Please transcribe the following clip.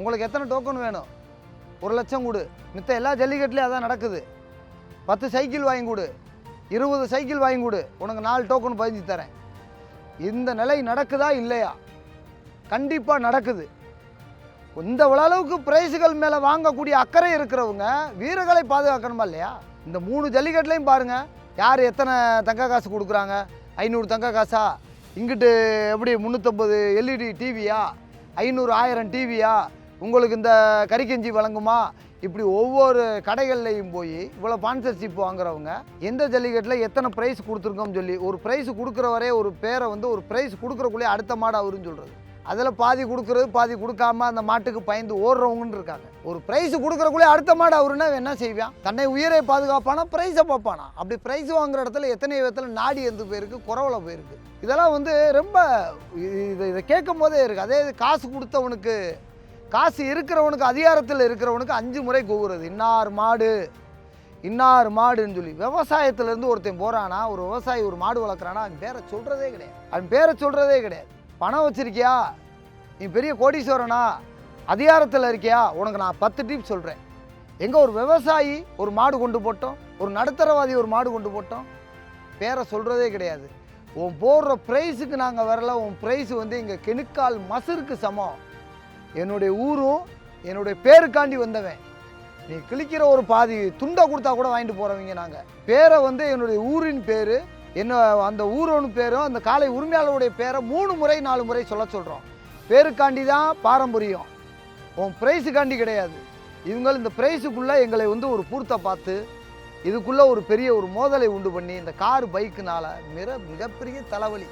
உங்களுக்கு எத்தனை டோக்கன் வேணும்? ஒரு லட்சம் கொடு. மித்த எல்லா ஜல்லிக்கட்டுலேயும் அதான் நடக்குது. பத்து சைக்கிள் வாங்கி கொடு. இருபது சைக்கிள் வாங்கி கொடு. உனக்கு நாலு டோக்கன் பதிஞ்சு தரேன். இந்த நிலை நடக்குதா? இல்லையா? கண்டிப்பாக நடக்குது. இந்த அளவுக்கு பிரைஸுகள் மேலே வாங்கக்கூடிய அக்கறை இருக்கிறவங்க வீரர்களை பாதுகாக்கணுமா இல்லையா? இந்த மூணு ஜல்லிக்கட்டுலையும் பாருங்கள் யார் எத்தனை தங்க காசு கொடுக்குறாங்க? ஐநூறு தங்க காசா? இங்கிட்டு எப்படி முந்நூற்றம்பது எல்இடி டிவியா ஐநூறு ஆயிரம் டிவியா உங்களுக்கு இந்த கறிக்கஞ்சி வழங்குமா? இப்படி ஒவ்வொரு கடைகள்லையும் போய் இவ்வளோ ஸ்பான்சர்ஷிப் வாங்குறவங்க எந்த ஜல்லிக்கட்டில் எத்தனை ப்ரைஸ் கொடுத்துருக்கோம்னு சொல்லி ஒரு ப்ரைஸ் கொடுக்குறவரே ஒரு பேரை வந்து ஒரு ப்ரைஸ் கொடுக்குறக்குள்ளே அடுத்த மாடு அவருன்னு சொல்கிறது அதில் பாதி கொடுக்குறது பாதி கொடுக்காம அந்த மாட்டுக்கு பயந்து ஓடுறவங்கன்னு இருக்காங்க. ஒரு ப்ரைஸ் கொடுக்குறக்குள்ளே அடுத்த மாடு அவருன்னா என்ன செய்வான்? தன்னை உயிரை பாதுகாப்பானா? ப்ரைஸை பார்ப்பானா? அப்படி ப்ரைஸ் வாங்குற இடத்துல எத்தனை விதத்தில் நாடி எந்த போயிருக்கு குறவல போயிருக்கு. இதெல்லாம் வந்து ரொம்ப இதை இதை கேட்கும் போதே இருக்குது அதே இது காசு கொடுத்தவனுக்கு காசு இருக்கிறவனுக்கு அதிகாரத்தில் இருக்கிறவனுக்கு அஞ்சு முறை கூவுறது. இன்னார் மாடு இன்னார் மாடுன்னு சொல்லி விவசாயத்துலேருந்து ஒருத்தன் போகிறானா ஒரு விவசாயி ஒரு மாடு வளர்க்குறானா அவன் பேரை சொல்கிறதே கிடையாது. அவன் பேரை சொல்கிறதே கிடையாது. பணம் வச்சுருக்கியா? நீ பெரிய கோடீஸ்வரனா? அதிகாரத்தில் இருக்கியா? உனக்கு நான் பத்து டிப் சொல்கிறேன் எங்கே ஒரு விவசாயி ஒரு மாடு கொண்டு போட்டோம் ஒரு நடுத்தரவாதி ஒரு மாடு கொண்டு போட்டோம் பேரை சொல்கிறதே கிடையாது. உன் போடுற ப்ரைஸுக்கு நாங்கள் வரல உன் ப்ரைஸ் வந்து இங்கே கெணுக்கால் மசருக்கு சமம். என்னுடைய ஊரும் என்னுடைய பேருக்காண்டி வந்தவன். நீ கிழிக்கிற ஒரு பாதி துண்டை கொடுத்தா கூட வாங்கிட்டு போகிறவங்க நாங்கள் பேரை வந்து என்னுடைய ஊரின் பேர் என்ன அந்த ஊரோன்னு பேரும் அந்த காலை உரிமையாளருடைய பேரை மூணு முறை நாலு முறை சொல்ல சொல்கிறோம் பேருக்காண்டி தான் பாரம்பரியம். உன் ப்ரைஸுக்காண்டி கிடையாது. இவங்க இந்த ப்ரைஸுக்குள்ளே எங்களை வந்து ஒரு பூர்த்தை பார்த்து இதுக்குள்ளே ஒரு பெரிய ஒரு மோதலை உண்டு பண்ணி இந்த கார் பைக்குனால மிக மிகப்பெரிய தலைவலி.